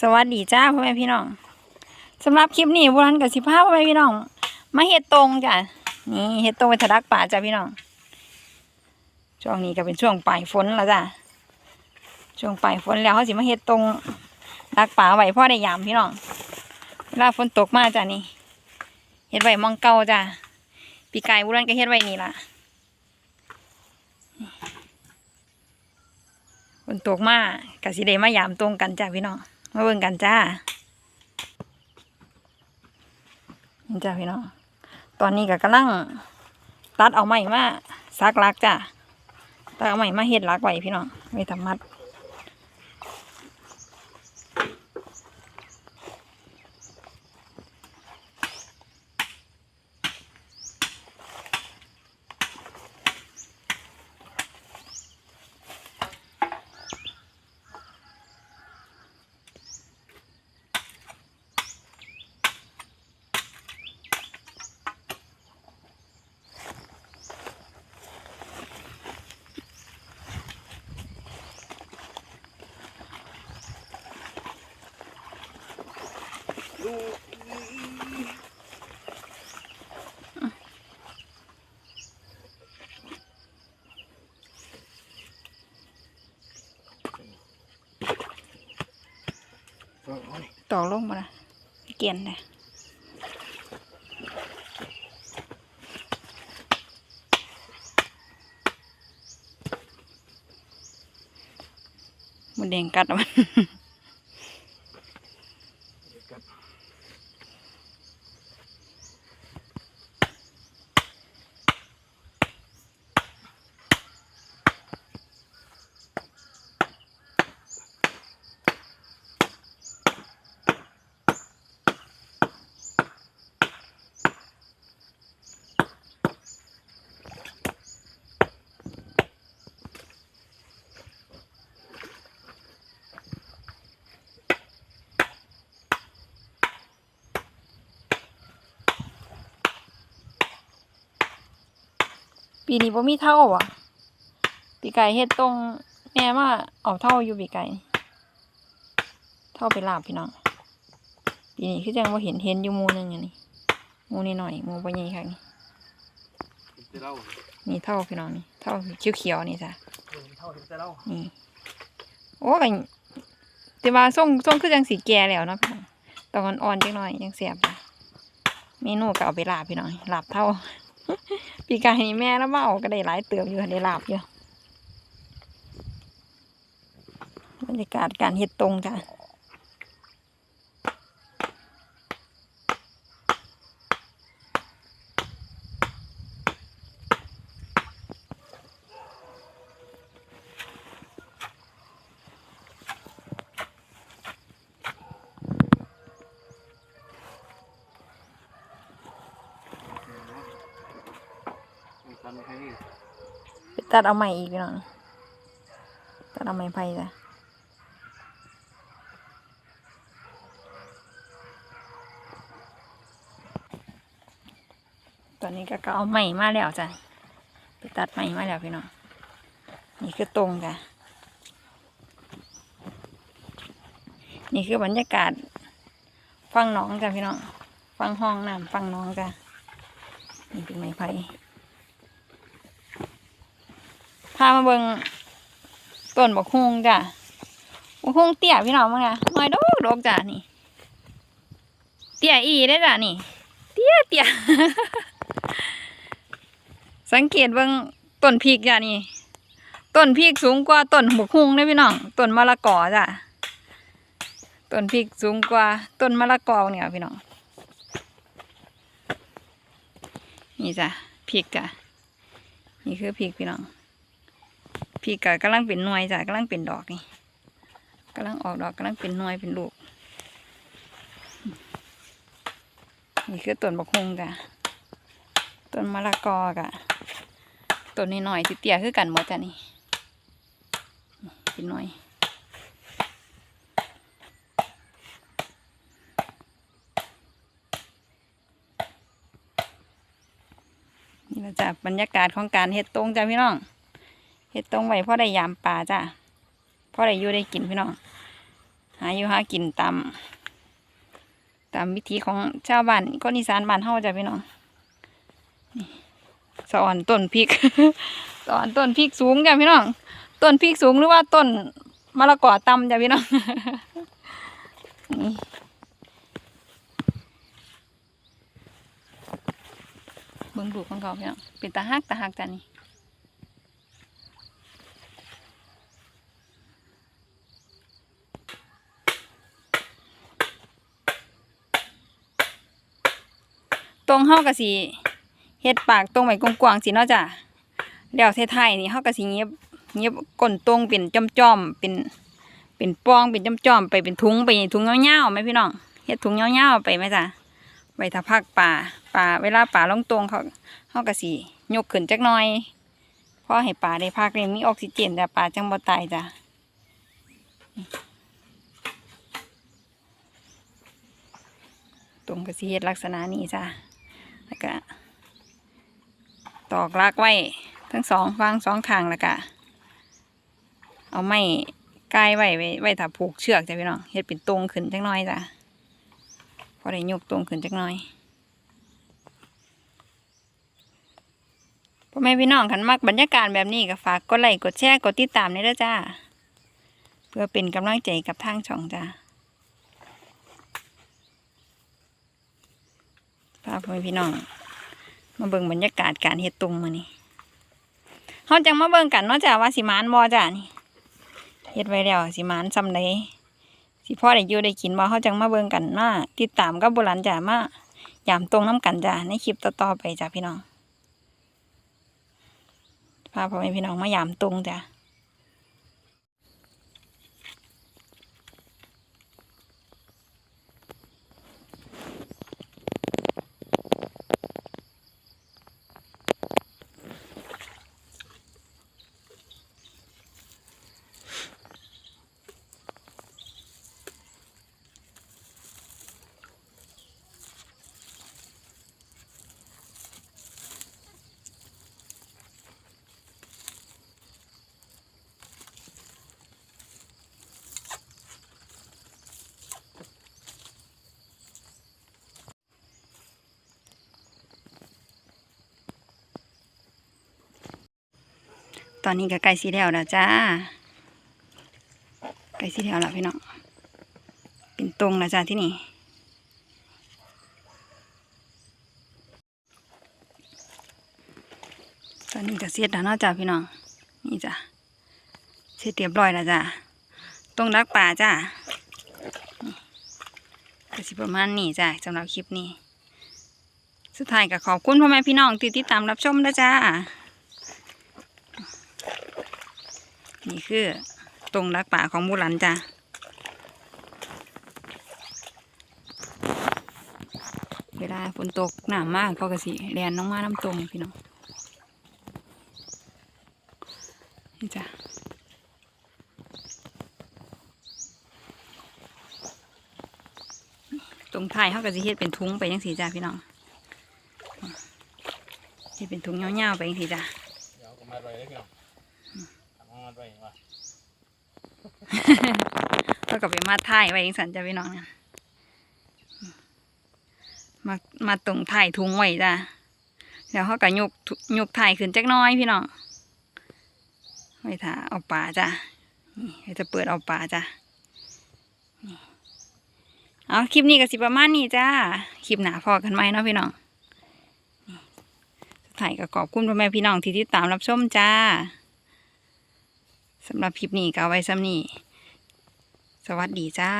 สวัสดีจ้าพ่อแม่พี่น้องสำหรับคลิปนี้บุรันกับสิบห้าพ่อแม่พี่น้อง มาเฮ็ดตรงจ้ะนี่เฮ็ดตรงไปถดักป่าจ้ะพี่น้อง ช่วงนี้ก็เป็นช่วงปลายฝนแล้วจ้ะช่วงปลายฝนแล้วเขาสิมาเฮ็ดตรงดักป่าไว้พ่อได้ยามพี่น้องเวลาฝนตกมาจ้ะนี่เฮ็ดไว้มองเก่าจ้ะปีกายบุรันก็เฮ็ดไว้นี่ล่ะฝนตกมากกสิได้มายามตรงกันจ้ะพี่น้อง มาเบิ่งกันจ้านี่จ้าพี่น้อง ตอนนี้ก็กำลัง ตัดเอาใหม่มาซักลักจ้าตัดเอาใหม่มาเฮ็ดลักไว้พี่น้องไว้ทำมัด ต่อลงมาละเกียนเลยมันแดงกัดมัน ปีนี้บ่มีเท่าอะปีไก่เฮ็ดตรงแม่มาเอาเท่าอยู่ปีไก่เท่าไปลาบพี่น้องปีนี้คือจังว่าเห็นเห็นอยู่หมูหนึงอันนี้หมูนี่หน่อยหมูบ่ใหญ่ค่ะนี่จะเล่านี่เท่าพี่น้องนี่เท่าเขียวๆนี่จ้ะเท่าจะเล่านี่โอ้ยแต่ว่าส่งส่งคือจังสีแก่แล้วเนาะพี่น้องตอนอ่อนๆจังหน่อยยังเสียบจ้ะเมนูก็เอาไปลาบพี่น้องลาบเท่า ปีกายนี่แม่แล้วมาเอาก็ได้หลายเติมอยู่ได้ลาบอยู่บรรยากาศการเห็ดตรงจ้ะไป ตัดเอาใหม่อีกพี่น้องตัดเอาใหม่ไผ่จ้ะตอนนี้ก็ก็เอาใหม่มาแล้วจ้ะไปตัดใหม่มาแล้วพี่น้องนี่คือตรงจ้ะนี่คือบรรยากาศฟังน้องจ้ะพี่น้องฟังห้องน้ำฟังน้องจ้ะนี่เป็นไม้ไผ่ พามาเบิงต้นบกฮุงจ้ะบกฮุงเตี้ยพี่น้องมั้งนะน้อยดอกดอกจ้ะนี่ เตี้ยอีได้จ้ะนี่ เตี้ยเตี้ยสังเกตเบิงต้นพริกจ้ะนี่ต้นพริกสูงกว่าต้นบกฮุงเด้พี่น้องต้นมะละกอจ้ะต้นพริกสูงกว่าต้นมะละกอเนี่ยพี่น้องนี่จ้ะพริกจ้ะนี่คือพริกพี่น้อง พี่กะกำลังเป็นหน่วยจ้ะกำลังเป็นดอกนี่กำลังออกดอกกำลังเป็นหน่วยเป็นลูก นี่คือต้นบักฮงจ้ะต้นมะละกอกะต้นนี้หน่อยๆที่เตี้ยคือกันหมดจ้ะนี่เป็นหน่วยนี่ละจ้ะบรรยากาศของการเฮ็ดตรงจ้ะพี่น้อง เฮ็ดตรงไว้พราะได้ยามปลาจ้ะพราะได้อยู่ได้กินพี่น้อง หาอยู่หากินตามตามวิธีของชาวบ้านคนอีสานบ้านเฮาจ้ะพี่น้องนี่สอ่อนต้นพริกสอ่อนต้นพริกสูงจ้ะพี่น้อง ต้นพริกสูงหรือว่าต้นมะละกอตำจ้ะพี่น้องนี่เบิ่งดูกของเขาพี่น้องเป็นตาฮักตาฮักจ้ะนี่ ตรงเฮาก็สิเฮ็ดปากตรงไว้กว้างๆสิเนาะจ้ะแล้วไทยๆนี่เฮาก็สิเงียบเงียบก้นตรงเป็นจ้อมๆเป็นเป็นปองเป็นจ้อมๆไปเป็นถุงไปถุงยาวๆไหมพี่น้องเฮ็ดถุงยาวๆไปไหมจ้ะไว้ถ้าพักป่าป่าเวลาป่าลงตรงเขาเฮาก็สิยกขึ้นจักหน่อยเพราะให้ป่าได้พักได้มีออกซิเจนแต่ป่าจังบ่ตายจ้ะตรงก็สิเฮ็ดลักษณะนี้จ้ะ แล้วก็ตอกลากไว้ ทั้งสองฟังสองข้างแล้วก็เอาไม้กายไว้ไว้ไว้ถ้าผูกเชือกจ้ะพี่น้องเฮ็ดเป็นตรงขึ้นจักน่อยจ้ะพอได้ยกตรงขึ้นจักน่อยพ่อแม่พี่น้องคันมักบรรยากาศแบบนี้ก็ฝากกดไลค์กดแชร์กดติดตามนี่ด้อจ้าเพื่อเป็นกำลังใจกับทางช่องจ้า พาพ่อแม่พี่น้อง มาเบิ่งบรรยากาศการเฮ็ดตรงมื้อนี้เฮาจังมาเบิ่งกันเนาะจ้าว่าสิมานบ่จ้านี่เฮ็ดไว้แล้วสิมานซ้ำใดสิพ่อได้อยู่ได้กินบ่เฮาจังมาเบิ่งกันมาติดตามกับโบราณจ้ามายามตรงน้ำกันจ้าในคลิปต่อๆไปจ้าพี่น้องพาพ่อแม่พี่น้องมายามตรงจ้า ตอนนี้ก็ใกล้สิแล้วแล้วจ้าใกล้สิแล้วแล้วพี่น้อง เป็นตรงแล้วจ้าที่นี่ตอนนี้ก็เสร็จแล้วนาะจ้าพี่น้อง นี่จ้ะเสร็จเรียบร้อยแล้วจ้าตรงรักป่าจ้าก็สิประมาณนี้จ้าสำหรับคลิปนี้ สุดท้ายก็ขอบคุณพ่อแม่พี่น้องที่ติดตามรับชมนะจ้า นี่คือตรงรักป่าของบุรันจ้าเวลาฝนตกหนามากเขาก็สิแลนน้องมาน้ำตรงพี่น้องนี่จ้ะตรงท้ายเขาก็สิเฮ็ดเป็นทุงไปยังสีจ้าพี่น้องเฮ็ดเป็นทุงยาวๆไปยังสีจ้าเดี๋ยวก็มาไว้ได้พี่น้องทำมาไว้ว่าแล้วก็ไปมาถ่ายไว้ยังสันจะพี่น้องนะมามาตรงถ่ายทุงไว้จ้ะแล้วเขาก็ยกยกถ่ายขึ้นจักน้อยพี่น้องไว้ถ้าเอาปลาจ้ะนี่จะเปิดเอาปลาจ้ะเอาคลิปนี้ก็สิประมาณนี้จ้าคลิปหนาพอกันไหมเนาะพี่น้องนี่ายก็ขอบคุณพ่อแม่พี่น้องที่ติดตามรับชมจ้า สำหรับคลิปนี้ก็เอาไว้ซ้ำนี้ สวัสดีจ้า